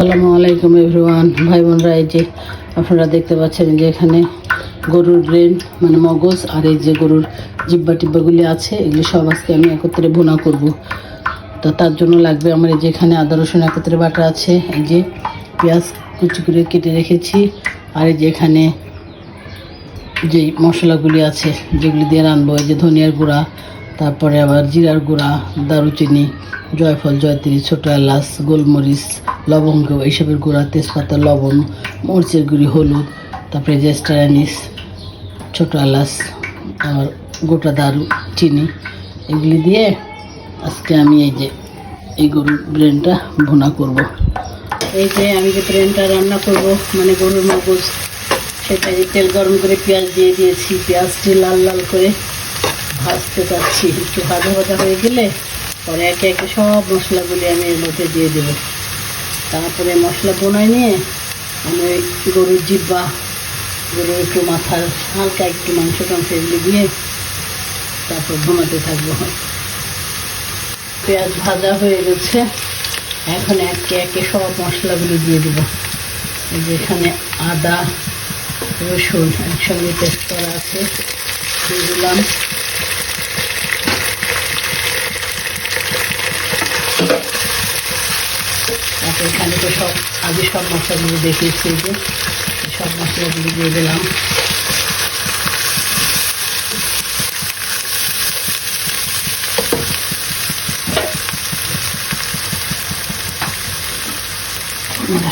আসসালামু আলাইকুম এভরিওয়ান ভাই বোনরা এই যে আপনারা দেখতে পাচ্ছেন যে এখানে গরুর ব্রেন মানে মগজ আর এই যে গরুর জিব্বা টিব্বাগুলি আছে, এগুলি সব আজকে আমি একত্রে ভুনা করব। তো তার জন্য লাগবে আমার এই যে এখানে আদা, রসুন একত্রে বাটা আছে, এই যে পেঁয়াজ কুচি করে কেটে রেখেছি, আর এই যে এখানে যে মশলাগুলি আছে, যেগুলি দিয়ে রানবো এই যে ধনিয়ার গুঁড়া তারপরে আবার জিরার গুঁড়া, দারুচিনি, জয়ফল, জয়ত্রী, ছোটো এলাচ, গোলমরিচ, লবঙ্গ এইসবের গুঁড়া, তেজপাতা, লবণ, মরিচের গুঁড়ি, হলুদ, তারপরে যে স্টারানিস ছোটো এলাচ আর গোটা দারু চিনি এগুলি দিয়ে আজকে আমি এই যে এই গরুর ব্রেনটা ভুনা করব। এই যে আমি যে ব্রেনটা রান্না করব মানে গরুর মগজ সেটা তেল গরম করে পেঁয়াজ দিয়ে দিয়েছি, পেঁয়াজটি লাল লাল করে ভাজতে চাচ্ছি। একটু ভাজা ভাজা হয়ে গেলে পরে একে একে সব মশলাগুলি আমি এর মধ্যে দিয়ে দেবো। তারপরে মশলা বোনায় নিয়ে আমি ওই গরুর জিব্বা গরুর একটু মাথার হালকা একটু মাংস টাংস এগুলি দিয়ে তারপর ভোনাতে থাকব। পেঁয়াজ ভাজা হয়ে গেছে। এখন একে একে সব মশলাগুলি দিয়ে দেবো। এই যে এখানে আদা, রসুন একসঙ্গে পেস্ট করা আছে। দিলাম। তারপর এখানে তো সব, আগে সব মশলাগুলো দেখিয়েছি যে, সব মশলাগুলো দিয়ে দিলাম।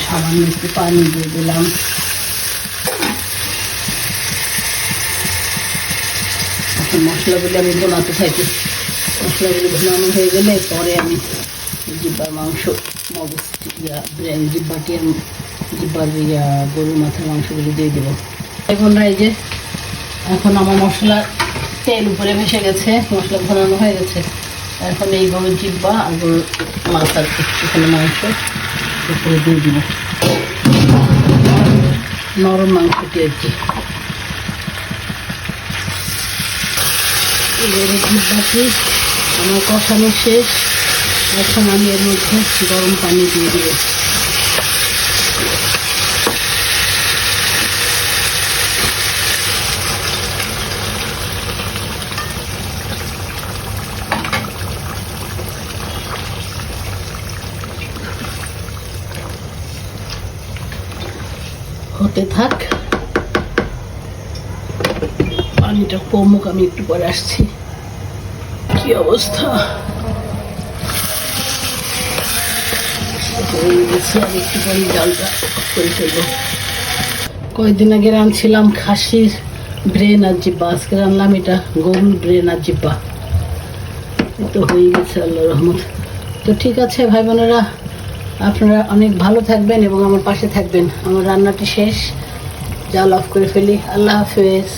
সামান্য একটু পানি দিয়ে দিলাম। মশলাগুলো আমি বোনাতে থাকি। মশলাগুলো ভোনানো হয়ে গেলে পরে আমি জিব্বার মাংস, মগজ ব্রেন জিব্বাটি জিব্বার ইয়া, গরুর মাথার মাংসগুলো দিয়ে দেবো। এখন এই যে, এখন আমার মশলা তেল উপরে ভেসে গেছে, মশলা ভোনানো হয়ে গেছে। এখন এই গরুর জিব্বা আর গরুর মাথার এখানে মাংস উপরে দিয়ে দিব। নরম মাংসটি আর কি গরুর জিব্বাটি আমার কষানো শেষ। এখন আমি এর মধ্যে গরম পানি দিয়ে দেবো। হতে থাক। পানিটা কমুক, আমি একটু পরে আসছি। কি অবস্থা? জলটা করে ফেলব কয়েকদিন আগে রাঁধছিলাম খাসির ব্রেন আর জিব্বা। আজকে রান্নাম এটা গরুর ব্রেন আর জিব্বা। তো হয়ে গেছে আল্লাহ রহমত। তো ঠিক আছে ভাই বোনেরা, আপনারা অনেক ভালো থাকবেন এবং আমার পাশে থাকবেন। আমার রান্নাটি শেষ। জাল অফ করে ফেলি। আল্লাহ হাফেজ।